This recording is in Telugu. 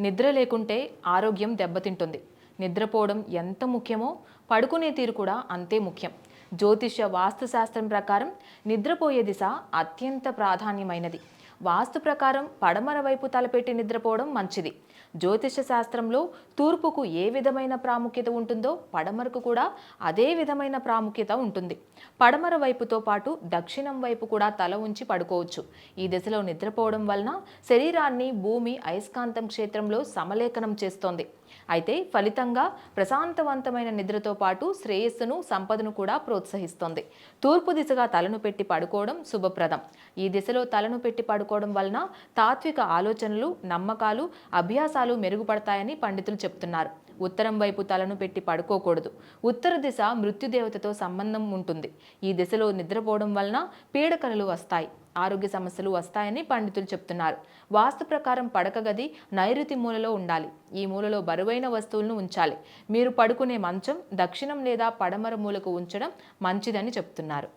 నిద్ర లేకుంటే ఆరోగ్యం దెబ్బతింటుంది. నిద్రపోవడం ఎంత ముఖ్యమో పడుకునే తీరు కూడా అంతే ముఖ్యం. జ్యోతిష్య వాస్తుశాస్త్రం ప్రకారం నిద్రపోయే దిశ అత్యంత ప్రాధాన్యమైనది. వాస్తు ప్రకారం పడమర వైపు తలపెట్టి నిద్రపోవడం మంచిది. జ్యోతిష శాస్త్రంలో తూర్పుకు ఏ విధమైన ప్రాముఖ్యత ఉంటుందో పడమరకు కూడా అదే విధమైన ప్రాముఖ్యత ఉంటుంది. పడమర వైపుతో పాటు దక్షిణం వైపు కూడా తల ఉంచి పడుకోవచ్చు. ఈ దిశలో నిద్రపోవడం వలన శరీరాన్ని భూమి అయస్కాంతం క్షేత్రంలో సమలేఖనం చేస్తోంది. అయితే ఫలితంగా ప్రశాంతవంతమైన నిద్రతో పాటు శ్రేయస్సును సంపదను కూడా ప్రోత్సహిస్తోంది. తూర్పు దిశగా తలను పెట్టి పడుకోవడం శుభప్రదం. ఈ దిశలో తలను పెట్టి పడుకోవడం వలన తాత్విక ఆలోచనలు నమ్మకాలు అభ్యాసాలు మెరుగుపడతాయని పండితులు చెప్తున్నారు. ఉత్తరం వైపు తలను పెట్టి పడుకోకూడదు. ఉత్తర దిశ మృత్యుదేవతతో సంబంధం ఉంటుంది. ఈ దిశలో నిద్రపోవడం వలన పీడకలలు వస్తాయి. ఆరోగ్య సమస్యలు వస్తాయని పండితులు చెప్తున్నారు. వాస్తు ప్రకారం పడక గది నైరుతి మూలలో ఉండాలి. ఈ మూలలో బరువైన వస్తువులను ఉంచాలి. మీరు పడుకునే మంచం దక్షిణం లేదా పడమర మూలకు ఉంచడం మంచిదని చెప్తున్నారు.